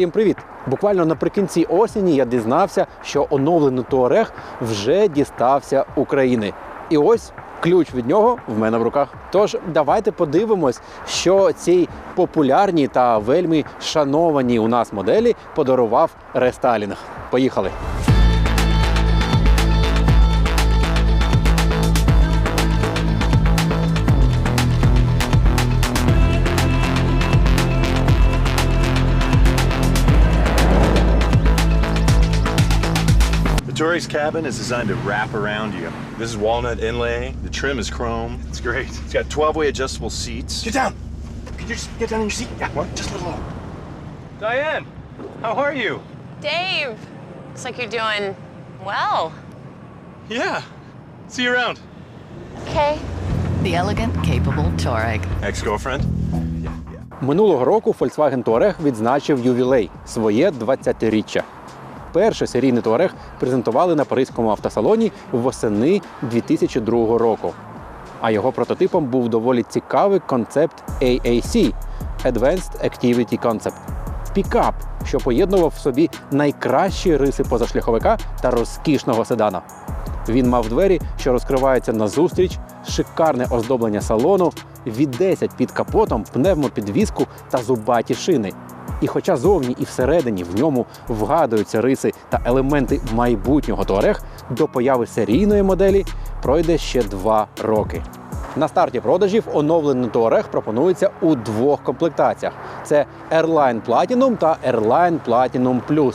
Всім привіт! Буквально наприкінці осені я дізнався, що оновлений Туарег вже дістався України. І ось ключ від нього в мене в руках. Тож давайте подивимось, що цій популярній та вельми шанованій у нас моделі подарував рестайлінг. Поїхали! The Touareg's cabin is designed to wrap around you. This is walnut inlay. The trim is chrome. It's great. It's got 12-way adjustable seats. Get down. Could you just get down in your seat? Yeah, what? Just a little lower. Diane, how are you? Dave, looks like you're doing well. Yeah. See you around. Okay. The elegant, capable Touareg. Ex-girlfriend? Минулого року Volkswagen Touareg відзначив ювілей своє 20-річчя. Перший серійний Touareg презентували на паризькому автосалоні восени 2002 року. А його прототипом був доволі цікавий концепт AAC – Advanced Activity Concept – пікап, що поєднував в собі найкращі риси позашляховика та розкішного седана. Він мав двері, що розкриваються назустріч, шикарне оздоблення салону, від 10 під капотом, пневмопідвіску та зубаті шини. І хоча зовні і всередині в ньому вгадуються риси та елементи майбутнього Туарег, до появи серійної моделі пройде ще два роки. На старті продажів оновлений Touareg пропонується у двох комплектаціях: це Airline Platinum та Airline Platinum Plus.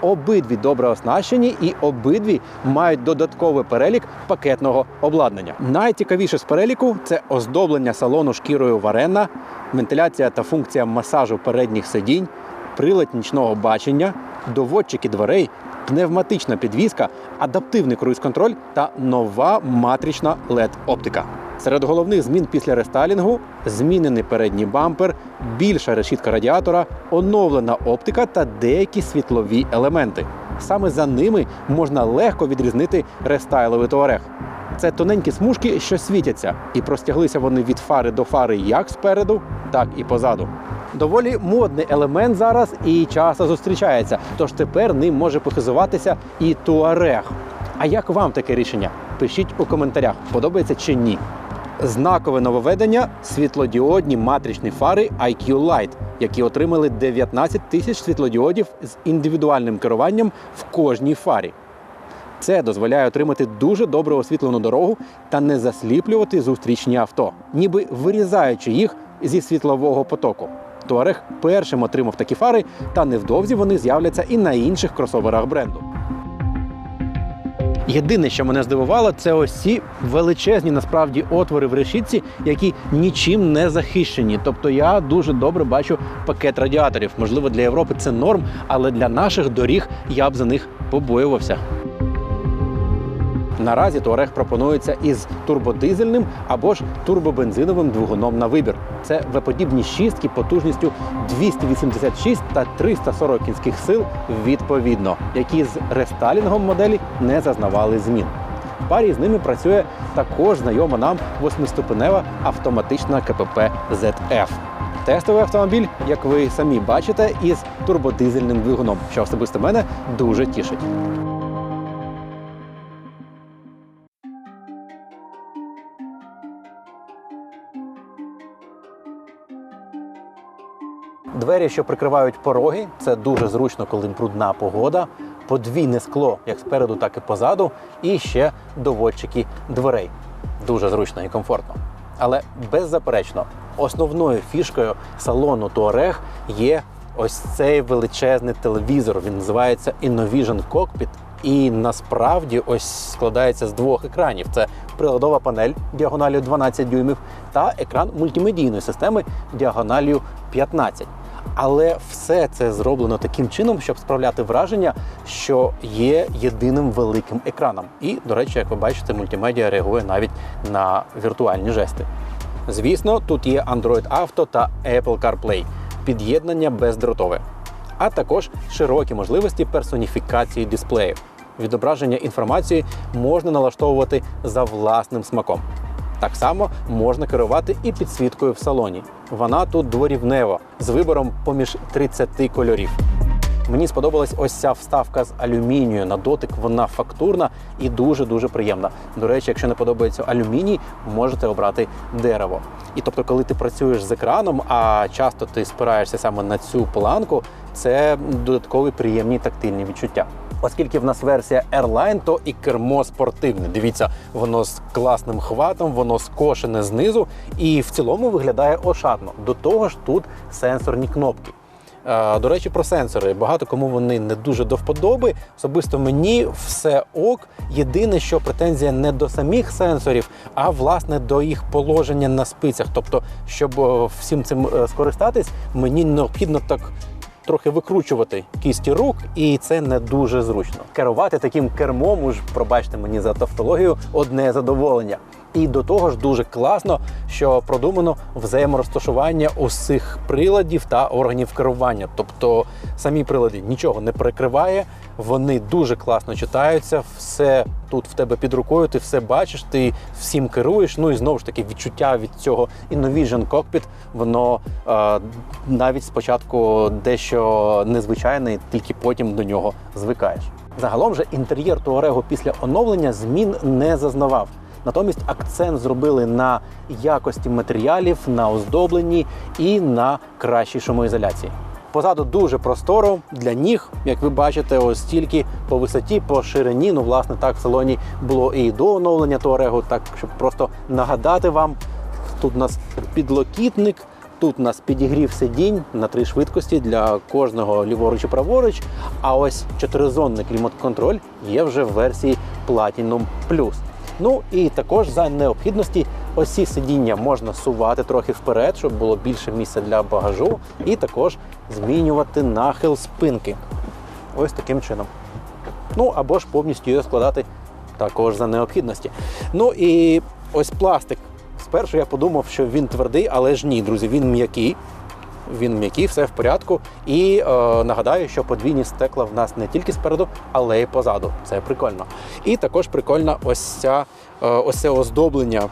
Обидві добре оснащені і обидві мають додатковий перелік пакетного обладнання. Найцікавіше з переліку це оздоблення салону шкірою варена, вентиляція та функція масажу передніх сидінь, прилад нічного бачення, доводчики дверей, пневматична підвізка, адаптивний круїз-контроль та нова матрична LED-оптика. Серед головних змін після рестайлінгу змінений передній бампер, більша решітка радіатора, оновлена оптика та деякі світлові елементи. Саме за ними можна легко відрізнити рестайловий туарег. Це тоненькі смужки, що світяться, і простяглися вони від фари до фари як спереду, так і позаду. Доволі модний елемент зараз і часто зустрічається, тож тепер ним може похизуватися і туарег. А як вам таке рішення? Пишіть у коментарях, подобається чи ні. Знакове нововведення світлодіодні матричні фари IQ Light, які отримали 19 тисяч світлодіодів з індивідуальним керуванням в кожній фарі. Це дозволяє отримати дуже добре освітлену дорогу та не засліплювати зустрічні авто, ніби вирізаючи їх зі світлового потоку. Туарег першим отримав такі фари, та невдовзі вони з'являться і на інших кросоверах бренду. Єдине, що мене здивувало, це ось ці величезні насправді отвори в решітці, які нічим не захищені. Тобто я дуже добре бачу пакет радіаторів. Можливо, для Європи це норм, але для наших доріг я б за них побоювався. Наразі Touareg пропонується із турбодизельним або ж турбобензиновим двигуном на вибір. Це веподібні шістки потужністю 286 та 340 кінських сил відповідно, які з рестайлінгом моделі не зазнавали змін. В парі з ними працює також знайома нам восьмиступенева автоматична КПП ZF. Тестовий автомобіль, як ви самі бачите, із турбодизельним двигуном, що особисто мене дуже тішить. Двері, що прикривають пороги, це дуже зручно, коли брудна погода. Подвійне скло, як спереду, так і позаду, і ще доводчики дверей. Дуже зручно і комфортно. Але беззаперечно, основною фішкою салону Touareg є ось цей величезний телевізор. Він називається InnoVision Cockpit. І насправді ось складається з двох екранів: це приладова панель діагоналію 12 дюймів та екран мультимедійної системи діагоналію 15. Але все це зроблено таким чином, щоб справляти враження, що є єдиним великим екраном. І, до речі, як ви бачите, мультимедіа реагує навіть на віртуальні жести. Звісно, тут є Android Auto та Apple CarPlay, під'єднання бездротове, а також широкі можливості персоніфікації дисплеїв. Відображення інформації можна налаштовувати за власним смаком. Так само можна керувати і підсвіткою в салоні. Вона тут дворівнева з вибором поміж 30 кольорів. Мені сподобалась ось ця вставка з алюмінію. На дотик вона фактурна і дуже дуже приємна. До речі, якщо не подобається алюміній, можете обрати дерево. І тобто, коли ти працюєш з екраном, а часто ти спираєшся саме на цю планку, це додаткові приємні тактильні відчуття. Оскільки в нас версія Airline, то і кермо спортивне. Дивіться, воно з класним хватом, воно скошене знизу і в цілому виглядає ошатно. До того ж, тут сенсорні кнопки. Е, До речі, про сенсори. Багато кому вони не дуже до вподоби. Особисто мені все ок. Єдине, що претензія не до самих сенсорів, а власне до їх положення на спицях. Тобто, щоб е, всім цим е, скористатись, мені необхідно так. Трохи викручувати кісті рук, і це не дуже зручно. Керувати таким кермом, уж пробачте мені за тавтологію, одне задоволення. І до того ж дуже класно, що продумано взаєморозташування усіх приладів та органів керування. Тобто самі прилади нічого не перекриває, вони дуже класно читаються, все тут в тебе під рукою, ти все бачиш, ти всім керуєш. Ну і знову ж таки відчуття від цього InnoVision Cockpit, воно е, навіть спочатку дещо незвичайне, і тільки потім до нього звикаєш. Загалом же інтер'єр Туарего після оновлення змін не зазнавав. Натомість акцент зробили на якості матеріалів, на оздобленні і на кращій шумоізоляції. Позаду дуже просторо для ніг, як ви бачите, ось стільки по висоті, по ширині. Ну, власне, так в салоні було і до оновлення Туарегу, так щоб просто нагадати вам. Тут у нас підлокітник, тут у нас підігрів сидінь на три швидкості для кожного ліворуч і праворуч. А ось чотиризонний клімат-контроль є вже в версії Platinum Plus. Ну і також за необхідності ось ці сидіння можна сувати трохи вперед, щоб було більше місця для багажу, і також змінювати нахил спинки. Ось таким чином. Ну або ж повністю його складати також за необхідності. Ну і ось пластик. Спершу я подумав, що він твердий, але ж ні, друзі, він м'який. Він м'який, все в порядку. І е, нагадаю, що подвійні стекла в нас не тільки спереду, але й позаду. Це прикольно. І також прикольно ось ця е, ось це оздоблення.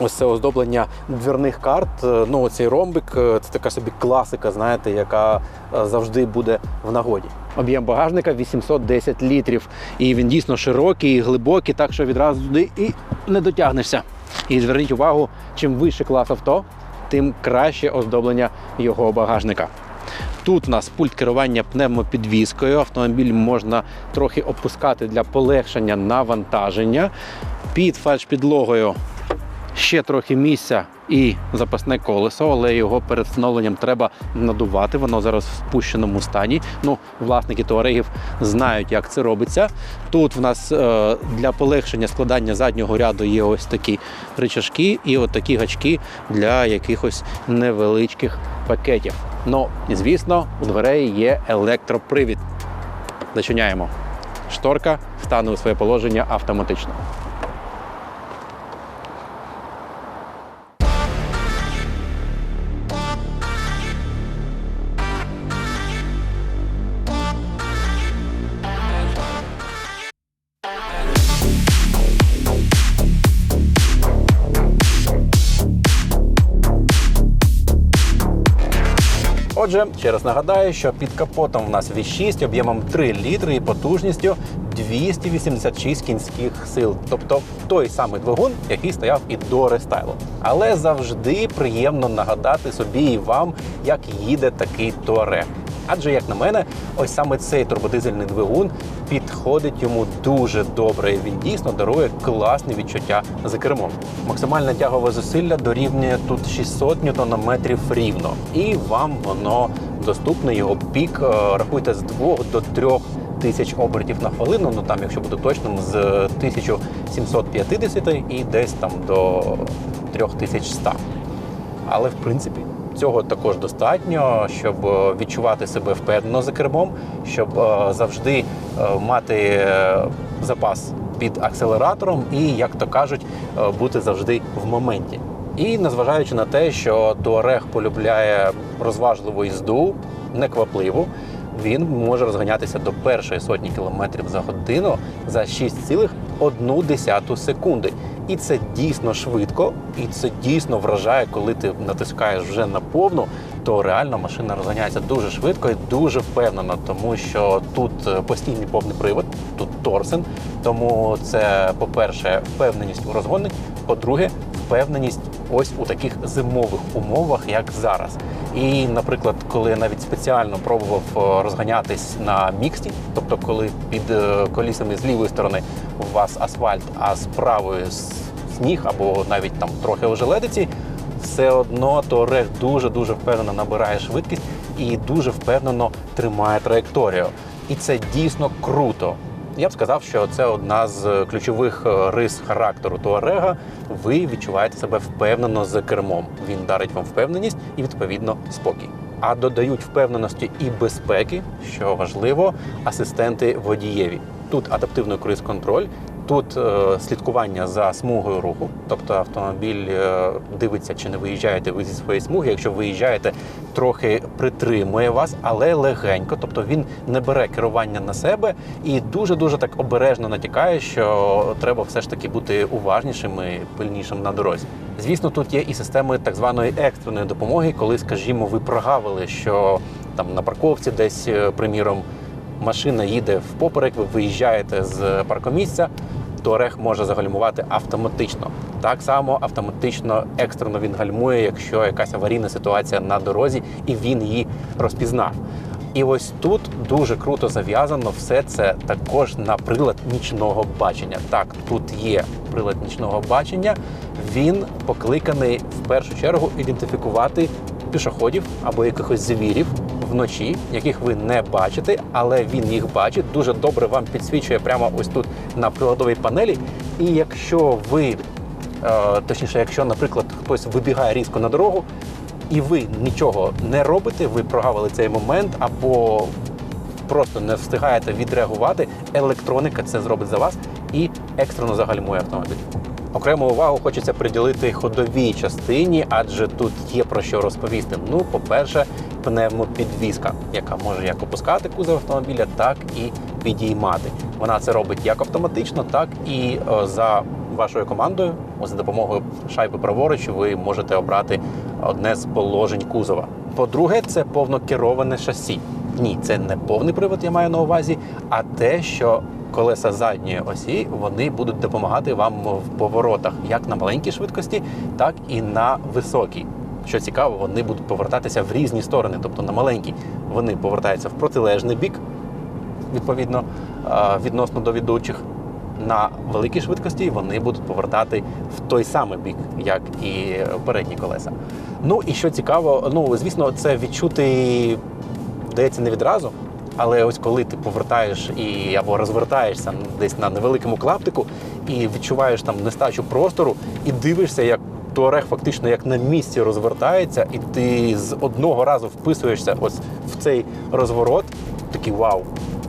Ось це оздоблення дверних карт. Е, Ну, цей ромбик е, це така собі класика, знаєте, яка е, завжди буде в нагоді. Об'єм багажника 810 літрів. І він дійсно широкий, глибокий, так що відразу туди і не дотягнешся. І зверніть увагу, чим вище клас авто, тим краще оздоблення його багажника. Тут у нас пульт керування пневмопідвіскою. Автомобіль можна трохи опускати для полегшення навантаження. Під фальш-підлогою ще трохи місця і запасне колесо, але його перед встановленням треба надувати. Воно зараз в спущеному стані. Ну, власники туарегів знають, як це робиться. Тут в нас е, для полегшення складання заднього ряду є ось такі рычажки і от такі гачки для якихось невеличких пакетів. Ну, звісно, у дверей є електропривід. Зачиняємо. Шторка стане у своє положення автоматично. Отже, ще раз нагадаю, що під капотом в нас V6 об'ємом 3 літри і потужністю 286 кінських сил. Тобто той самий двигун, який стояв і до рестайлу. Але завжди приємно нагадати собі і вам, як їде такий Touareg. Адже, як на мене, ось саме цей турбодизельний двигун підходить йому дуже добре. і Він дійсно дарує класні відчуття за кермом. Максимальне тягове зусилля дорівнює тут 600 ньютонометрів рівно, і вам воно доступне. Його пік е, рахуйте з 2 до 3 тисяч обертів на хвилину. Ну там, якщо бути точним, з 1750 і десь там до 3100. Але в принципі цього також достатньо, щоб е, відчувати себе впевнено за кермом, щоб е, завжди е, мати запас під акселератором і, як то кажуть, бути завжди в моменті. І незважаючи на те, що Туарег полюбляє розважливу їзду, неквапливу, він може розганятися до першої сотні кілометрів за годину за 6,1 секунди. І це дійсно швидко, і це дійсно вражає, коли ти натискаєш вже на повну то реально машина розганяється дуже швидко і дуже впевнено, тому що тут е, постійний повний привод, тут торсен. Тому це, по-перше, впевненість у розгоні, по-друге, впевненість ось у таких зимових умовах, як зараз. І, наприклад, коли я навіть спеціально пробував е, розганятись на міксті, тобто коли під е, колісами з лівої сторони у вас асфальт, а з правої сніг або навіть там трохи ожеледиці, все одно Touareg дуже-дуже впевнено набирає швидкість і дуже впевнено тримає траєкторію. І це дійсно круто. Я б сказав, що це одна з ключових е, рис характеру Туарега. Ви відчуваєте себе впевнено за кермом. Він дарить вам впевненість і відповідно спокій. А додають впевненості і безпеки, що важливо, асистенти водієві. Тут адаптивний круїз-контроль, тут е, слідкування за смугою руху, тобто автомобіль е, дивиться, чи не виїжджаєте ви зі своєї смуги. Якщо виїжджаєте, трохи притримує вас, але легенько, тобто він не бере керування на себе і дуже дуже так обережно натякає, що треба все ж таки бути уважнішим і пильнішим на дорозі. Звісно, тут є і системи так званої екстреної допомоги, коли, скажімо, ви прогавили, що там на парковці десь, е, приміром, машина їде впоперек, ви виїжджаєте з паркомісця, Туарег може загальмувати автоматично. Так само автоматично екстрено він гальмує, якщо якась аварійна ситуація на дорозі, і він її розпізнав. І ось тут дуже круто зав'язано все це також на прилад нічного бачення. Так, тут є прилад нічного бачення. Він покликаний в першу чергу ідентифікувати пішоходів або якихось звірів вночі, яких ви не бачите, але він їх бачить. Дуже добре вам підсвічує прямо ось тут на приладовій панелі. І якщо ви, е, точніше, якщо, наприклад, хтось вибігає різко на дорогу, і ви нічого не робите, ви прогавили цей момент або просто не встигаєте відреагувати, електроніка це зробить за вас і екстрено загальмує автомобіль. Окрему увагу хочеться приділити ходовій частині, адже тут є про що розповісти. Ну, по-перше, пневмопідвізка, яка може як опускати кузов автомобіля, так і підіймати. Вона це робить як автоматично, так і за вашою командою. За допомогою шайби праворуч ви можете обрати одне з положень кузова. По-друге, це повнокероване шасі. Ні, це не повний привод, я маю на увазі, а те, що колеса задньої осі вони будуть допомагати вам в поворотах як на маленькій швидкості, так і на високій. Що цікаво, вони будуть повертатися в різні сторони, тобто на маленькій вони повертаються в протилежний бік, відповідно відносно до ведучих. На великій швидкості вони будуть повертати в той самий бік, як і передні колеса. Ну і що цікаво, ну звісно, це відчути вдається не відразу. Але ось коли ти повертаєш і або розвертаєшся десь на невеликому клаптику і відчуваєш там нестачу простору, і дивишся, як Туарег фактично як на місці розвертається, і ти з одного разу вписуєшся ось в цей розворот, такий вау.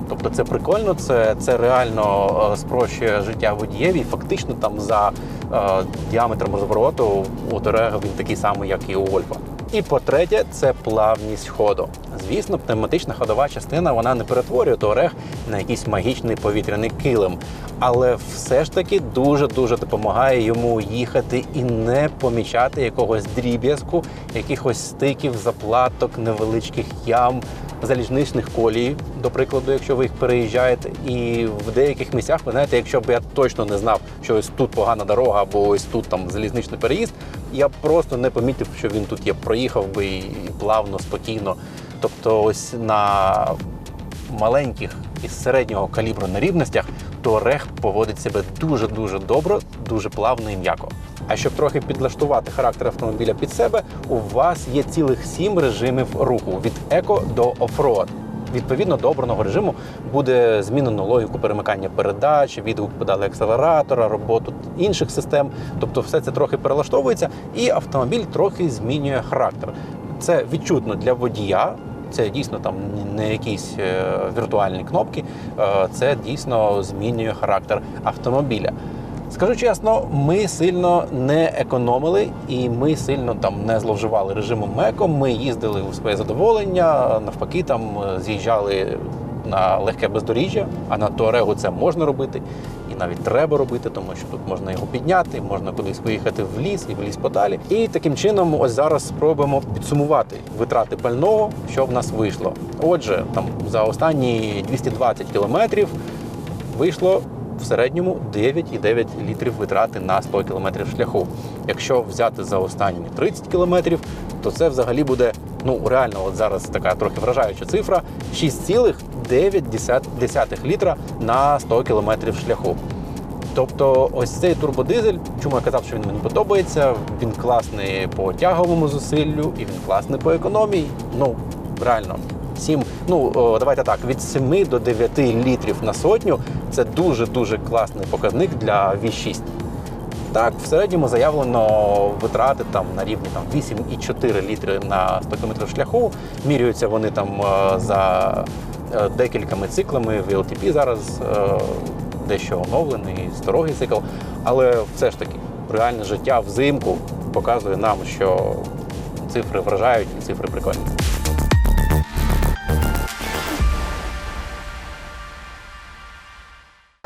Тобто це прикольно, це, це реально е, спрощує життя водієві. Фактично там за е, діаметром розвороту у Туарега він такий самий, як і у Вольфа. І по-третє, це плавність ходу. Звісно, пневматична ходова частина вона не перетворює Туарег на якийсь магічний повітряний килим, але все ж таки дуже дуже допомагає йому їхати і не помічати якогось дріб'язку, якихось стиків, заплаток, невеличких ям, залізничних колій, до прикладу, якщо ви їх переїжджаєте. І в деяких місцях, ви знаєте, якщо б я точно не знав, що ось тут погана дорога або ось тут там залізничний переїзд, я просто не помітив, що він тут є. Проїхав би і плавно, спокійно. Тобто, ось на маленьких і середнього калібру нерівностях, то рех поводить себе дуже дуже добре, дуже плавно і м'яко. А щоб трохи підлаштувати характер автомобіля під себе, у вас є цілих сім режимів руху від еко до офроад. Відповідно до обраного режиму буде змінено логіку перемикання передач, відгук педалі акселератора, роботу інших систем. Тобто, все це трохи перелаштовується, і автомобіль трохи змінює характер. Це відчутно для водія. Це дійсно там не якісь е, віртуальні кнопки, е, це дійсно змінює характер автомобіля. Скажу чесно, ми сильно не економили і ми сильно там не зловживали режимом МЕКО. Ми їздили у своє задоволення, навпаки, там е, з'їжджали на легке бездоріжжя, а на Туарегу це можна робити. і навіть треба робити, тому що тут можна його підняти, можна кудись виїхати в ліс і в ліс подалі. І таким чином, ось зараз спробуємо підсумувати витрати пального, що в нас вийшло. Отже, там за останні 220 кілометрів вийшло в середньому 9,9 літрів витрати на 100 кілометрів шляху. Якщо взяти за останні 30 кілометрів, то це взагалі буде ну реально, от зараз така трохи вражаюча цифра: 6,9 літра на 100 кілометрів шляху. Тобто, ось цей турбодизель, чому я казав, що він мені подобається. Він класний по тяговому зусиллю і він класний по економії. Ну реально. 7, ну давайте так, від 7 до 9 літрів на сотню це дуже дуже класний показник для V6. Так, в середньому заявлено витрати там на рівні там 8,4 літри на 100 км шляху. Міряються вони там е, за е, декількома циклами. VLTP зараз е, дещо оновлений, старогий цикл. Але все ж таки, реальне життя взимку показує нам, що цифри вражають і цифри прикольні.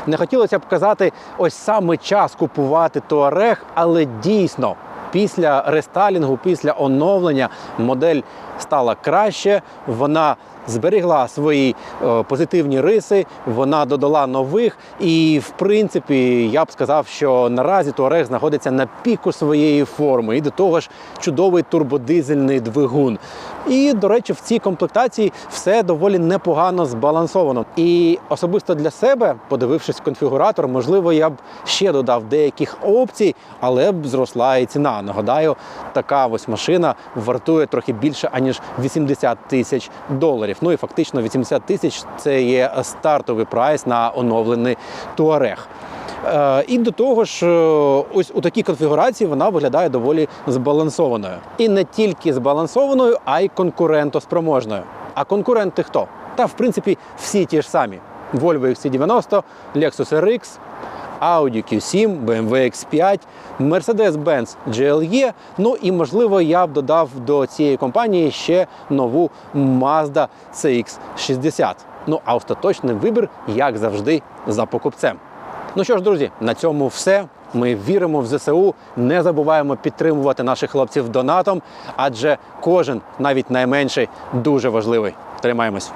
Не хотілося б казати, ось саме час купувати Туарег, але дійсно. Після рестайлінгу, після оновлення модель стала краще. Вона зберігла свої е, позитивні риси, вона додала нових. І, в принципі, я б сказав, що наразі Туарег знаходиться на піку своєї форми. І до того ж, чудовий турбодизельний двигун. І, до речі, в цій комплектації все доволі непогано збалансовано. І особисто для себе, подивившись конфігуратор, можливо, я б ще додав деяких опцій, але б зросла і ціна. Нагадаю, така ось машина вартує трохи більше аніж 80 тисяч доларів. Ну і фактично 80 тисяч це є стартовий прайс на оновлений Туарег. Е, І до того ж, е, ось у такій конфігурації вона виглядає доволі збалансованою. І не тільки збалансованою, а й конкурентоспроможною. А конкуренти хто? Та в принципі всі ті ж самі: Volvo XC90, Lexus RX, Audi Q7, BMW X5, Mercedes-Benz GLE. Ну і можливо, я б додав до цієї компанії ще нову Mazda CX-60. Ну а остаточний вибір, як завжди, за покупцем. Ну що ж, друзі, на цьому все. Ми віримо в ЗСУ, не забуваємо підтримувати наших хлопців донатом, адже кожен, навіть найменший, дуже важливий. Тримаємось.